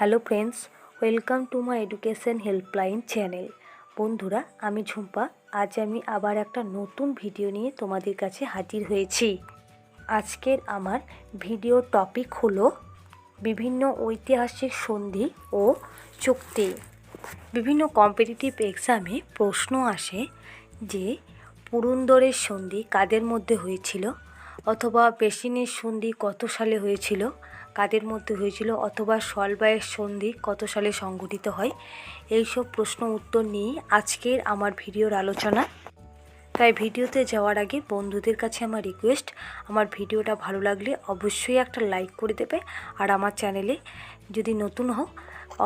Hello friends, welcome to my education helpline channel. বন্ধুরা, আমি ঝুম্পা, আজ আমি আবার একটা নতুন ভিডিও নিয়ে তোমাদের কাছে হাজির হয়েছি। আজকের আমার ভিডিও টপিক হলো বিভিন্ন ঐতিহাসিক সন্ধি ও চুক্তি। বিভিন্ন কম্পিটিটিভ এক্সামে প্রশ্ন আসে যে, পুরন্দরের সন্ধি কাদের মধ্যে হয়েছিল? অথবা বেসিনের সন্ধি কত সালে হয়েছিল? কাদের মধ্যে হয়েছিল অথবা সলবায়ের সন্ধি কত সালে সংঘটিত হয়? এইসব প্রশ্ন উত্তর নিয়ে আজকের আমার ভিডিওর আলোচনা। তাই ভিডিওতে যাওয়ার আগে বন্ধুদের কাছে আমার রিকোয়েস্ট আমার ভিডিওটা ভালো লাগলে অবশ্যই একটা লাইক করে দেবে আর আমার চ্যানেলে যদি নতুন হও,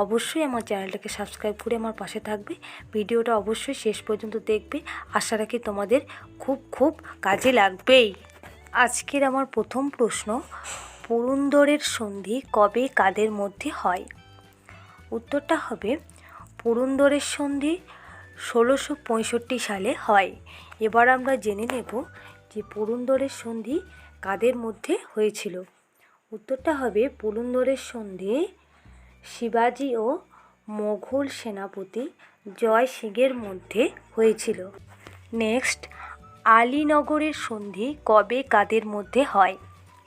অবশ্যই আমার চ্যানেলটাকে সাবস্ক্রাইব করে আমার পাশে থাকবে। ভিডিওটা অবশ্যই শেষ পর্যন্ত দেখবে। আশা রাখি তোমাদের খুব খুব কাজে লাগবেই। আজকের আমার প্রথম প্রশ্ন পুরন্দরের সন্ধি কবে কাদের মধ্যে হয়? উত্তরটা হবে, পুরন্দরের সন্ধি ষোলোশো পঁয়ষট্টি সালে হয়। এবার আমরা জেনে নেব যে পুরন্দরের সন্ধি কাদের মধ্যে হয়েছিল। উত্তরটা হবে, পুরন্দরের সন্ধি শিবাজি ও মোঘল সেনাপতি জয় সিংয়ের মধ্যে হয়েছিল। নেক্সট, আলীনগরের সন্ধি কবে কাদের মধ্যে হয়?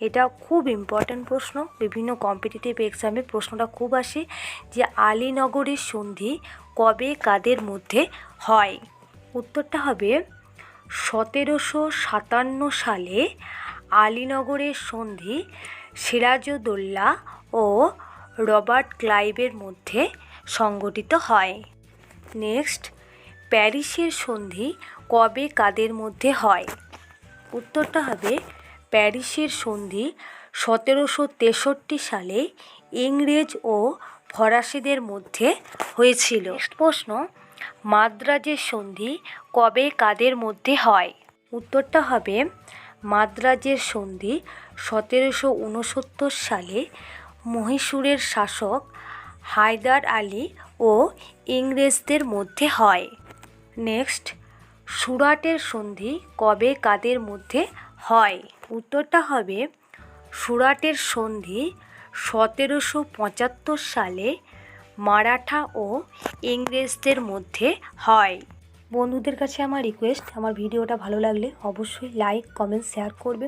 এটা খুব ইম্পর্ট্যান্ট প্রশ্ন। বিভিন্ন কম্পিটিটিভ এক্সামে প্রশ্নটা খুব আসে যে আলীনগরের সন্ধি কবে কাদের মধ্যে হয়? উত্তরটা হবে সতেরোশো সাতান্ন সালে আলীনগরের সন্ধি সিরাজউদ্দৌলা ও রবার্ট ক্লাইভের মধ্যে সংগঠিত হয়। নেক্সট, প্যারিসের সন্ধি কবে কাদের মধ্যে হয়? উত্তরটা হবে প্যারিসের সন্ধি সতেরোশো তেষট্টি সালে ইংরেজ ও ফরাসিদের মধ্যে হয়েছিল। প্রশ্ন, মাদ্রাজের সন্ধি কবে কাদের মধ্যে হয়? উত্তরটা হবে, মাদ্রাজের সন্ধি সতেরোশো উনসত্তর সালে মহীশূরের শাসক হায়দার আলী ও ইংরেজদের মধ্যে হয়। নেক্সট, সুরাটের সন্ধি কবে কাদের মধ্যে হয়? উত্তরটা হবে সুরাটের সন্ধি সতেরোশো পঁচাত্তর সালে মারাঠা ও ইংরেজদের মধ্যে হয়। বন্ধুদের কাছে আমার রিকোয়েস্ট আমার ভিডিওটা ভালো লাগলে অবশ্যই লাইক কমেন্ট শেয়ার করবে।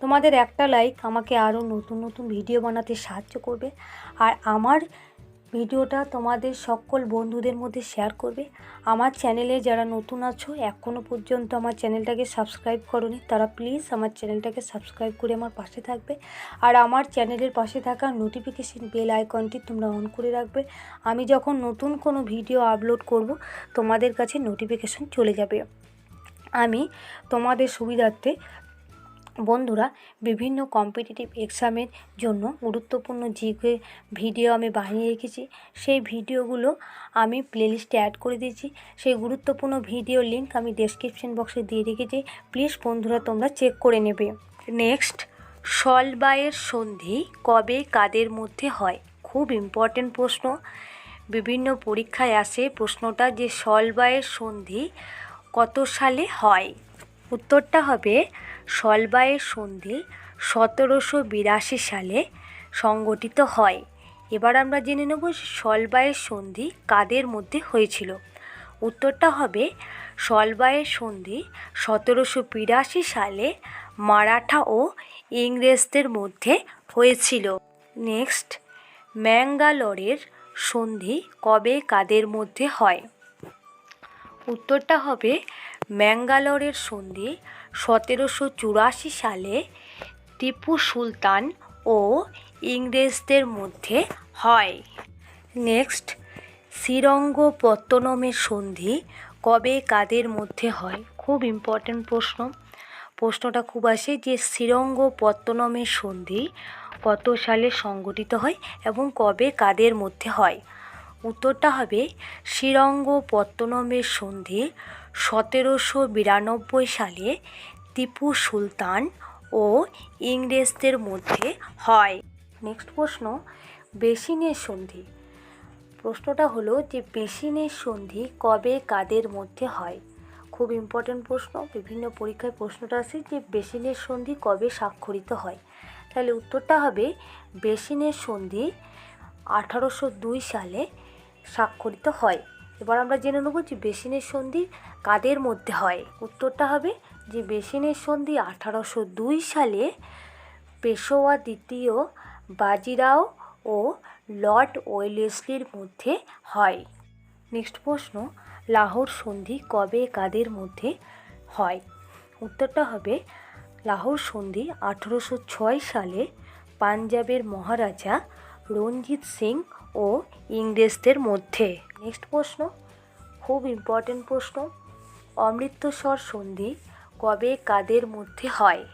তোমাদের একটা লাইক আমাকে আরও নতুন নতুন ভিডিও বানাতে সাহায্য করবে। আর আমার ভিডিওটা তোমাদের সকল বন্ধুদের মধ্যে শেয়ার করবে। আমার চ্যানেলে যারা নতুন আছো এখনও পর্যন্ত আমার চ্যানেলটাকে সাবস্ক্রাইব করনি, তারা প্লিজ আমার চ্যানেলটাকে সাবস্ক্রাইব করে আমার পাশে থাকবে। আর আমার চ্যানেলের পাশে থাকা নোটিফিকেশন বেল আইকনটি তোমরা অন করে রাখবে। আমি যখন নতুন কোনো ভিডিও আপলোড করব, তোমাদের কাছে নোটিফিকেশন চলে যাবে। আমি তোমাদের সুবিধার্থে বন্ধুরা, বিভিন্ন কম্পিটিটিভ এক্সামের জন্য গুরুত্বপূর্ণ জিকে ভিডিও আমি বানিয়ে রেখেছি, সেই ভিডিওগুলো আমি প্লেলিস্টে অ্যাড করে দিয়েছি। সেই গুরুত্বপূর্ণ ভিডিও লিঙ্ক আমি ডেসক্রিপশন বক্সে দিয়ে রেখেছি। প্লিজ বন্ধুরা, তোমরা চেক করে নেবে। নেক্সট সলবায়ের সন্ধি কবে কাদের মধ্যে হয়? খুব ইম্পর্টেন্ট প্রশ্ন। বিভিন্ন পরীক্ষায় আসে প্রশ্নটা যে সলবায়ের সন্ধি কত সালে হয়? উত্তরটা হবে সলবায়ের সন্ধি সতেরোশো বিরাশি সালে সংগঠিত হয়। এবার আমরা জেনে নেব সলবায়ের সন্ধি কাদের মধ্যে হয়েছিল। উত্তরটা হবে সলবায়ের সন্ধি সতেরোশো বিরাশি সালে মারাঠা ও ইংরেজদের মধ্যে হয়েছিল। নেক্সট, ম্যাঙ্গালোরের সন্ধি কবে কাদের মধ্যে হয়? উত্তরটা হবে ম্যাঙ্গালোরের সন্ধি সতেরোশো চুরাশি সালে টিপু সুলতান ও ইংরেজদের মধ্যে হয়। নেক্সট, শ্রীরঙ্গপত্তনমের সন্ধি কবে কাদের মধ্যে হয়? খুব ইম্পর্ট্যান্ট প্রশ্ন। প্রশ্নটা খুব আসে যে শ্রীরঙ্গপত্তনমের সন্ধি কত সালে সংগঠিত হয় এবং কবে কাদের মধ্যে হয়? উত্তরটা হবে, শ্রীরঙ্গপত্তনমের সন্ধি সতেরোশো বিরানব্বই সালে টিপু সুলতান ও ইংরেজদের মধ্যে হয়। নেক্সট প্রশ্ন বেসিনের সন্ধি। প্রশ্নটা হলো যে বেসিনের সন্ধি কবে কাদের মধ্যে হয়? খুব ইম্পর্ট্যান্ট প্রশ্ন। বিভিন্ন পরীক্ষায় প্রশ্নটা আসে যে বেসিনের সন্ধি কবে স্বাক্ষরিত হয়? তাহলে উত্তরটা হবে বেসিনের সন্ধি আঠারোশো দুই সালে স্বাক্ষরিত হয়। এবার আমরা জেনে নেব যে বেসিনের সন্ধি কাদের মধ্যে হয়। উত্তরটা হবে যে বেসিনের সন্ধি আঠারোশো দুই সালে পেশোয়া দ্বিতীয় বাজিরাও ও লর্ড ওয়েলেসলির মধ্যে হয়। নেক্সট প্রশ্ন, লাহোর সন্ধি কবে কাদের মধ্যে হয়? উত্তরটা হবে, লাহোর সন্ধি আঠেরোশো ছয় সালে পাঞ্জাবের মহারাজা রঞ্জিত সিং ও ইংরেজদের মধ্যে। নেক্সট প্রশ্ন, খুব ইম্পর্টেন্ট প্রশ্ন, অমৃতসর সন্ধি কবে কাদের মধ্যে হয়?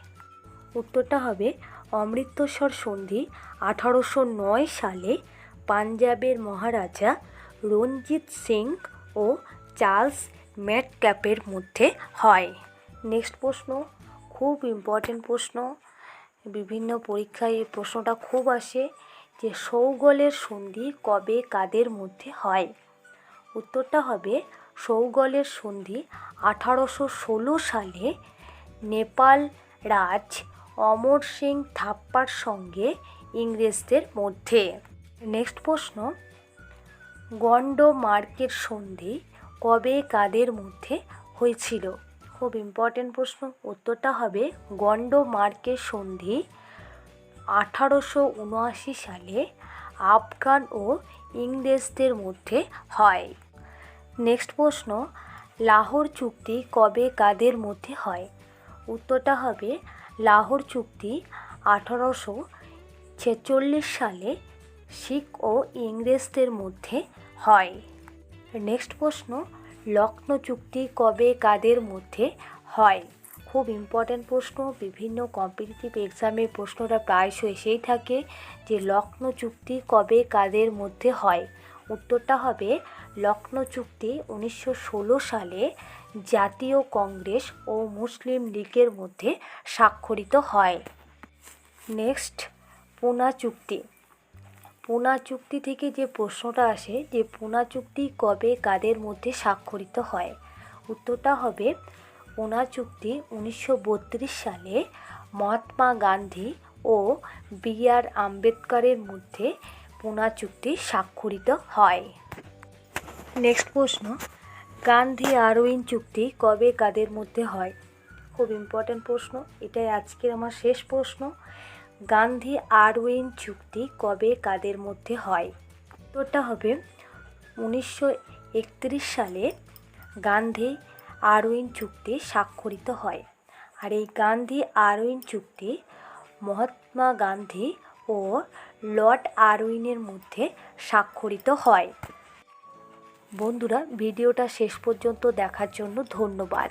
উত্তরটা হবে, অমৃতসর সন্ধি আঠারোশো নয় সালে পাঞ্জাবের মহারাজা রঞ্জিত সিং ও চার্লস ম্যাটক্যাপের মধ্যে হয়। নেক্সট প্রশ্ন, খুব ইম্পর্টেন্ট প্রশ্ন, বিভিন্ন পরীক্ষায় এই প্রশ্নটা খুব আসে যে সৌগলের সন্ধি কবে কাদের মধ্যে হয়? উত্তরটা হবে সৌগলের সন্ধি আঠারোশো ষোলো সালে নেপাল রাজ অমর সিং থাপ্পার সঙ্গে ইংরেজদের মধ্যে। নেক্সট প্রশ্ন গন্ডমার্কের সন্ধি কবে কাদের মধ্যে হয়েছিল? খুব ইম্পর্টেন্ট প্রশ্ন। উত্তরটা হবে গন্ডমার্কের সন্ধি আঠারোশো উনআশি সালে আফগান ও ইংরেজদের মধ্যে হয়। নেক্সট প্রশ্ন, লাহোর চুক্তি কবে কাদের মধ্যে হয়? উত্তরটা হবে, লাহোর চুক্তি আঠারোশো ছেচল্লিশ সালে শিখ ও ইংরেজদের মধ্যে হয়। নেক্সট প্রশ্ন লক্ষ্ণৌ চুক্তি কবে কাদের মধ্যে হয়? খুব ইম্পর্ট্যান্ট প্রশ্ন। বিভিন্ন কম্পিটিটিভ এক্সামে প্রশ্নটা প্রায়শ এসেই থাকে যে, লক্ষ্ণৌ চুক্তি কবে কাদের মধ্যে হয়? উত্তরটা হবে, লক্ষ্ণৌ চুক্তি উনিশশো ষোলো সালে জাতীয় কংগ্রেস ও মুসলিম লীগের মধ্যে স্বাক্ষরিত হয়। নেক্সট পুনা চুক্তি। পুনা চুক্তি থেকে যে প্রশ্নটা আসে যে, পুনা চুক্তি কবে কাদের মধ্যে স্বাক্ষরিত হয়? উত্তরটা হবে পুনা চুক্তি উনিশশো বত্রিশ সালে মহাত্মা গান্ধী ও বি আর আম্বেদকরের মধ্যে পুনা চুক্তি স্বাক্ষরিত হয়। নেক্সট প্রশ্ন, গান্ধী আরউইন চুক্তি কবে কাদের মধ্যে হয়? খুব ইম্পর্ট্যান্ট প্রশ্ন, এটাই আজকের আমার শেষ প্রশ্ন। গান্ধী আরউইন চুক্তি কবে কাদের মধ্যে হয়? উত্তরটা হবে উনিশশো একত্রিশ সালে গান্ধী আরউইন চুক্তি স্বাক্ষরিত হয়। আর এই গান্ধী আরউইন চুক্তি মহাত্মা গান্ধী ও লর্ড আরউইনের মধ্যে স্বাক্ষরিত হয়। বন্ধুরা, ভিডিওটা শেষ পর্যন্ত দেখার জন্য ধন্যবাদ।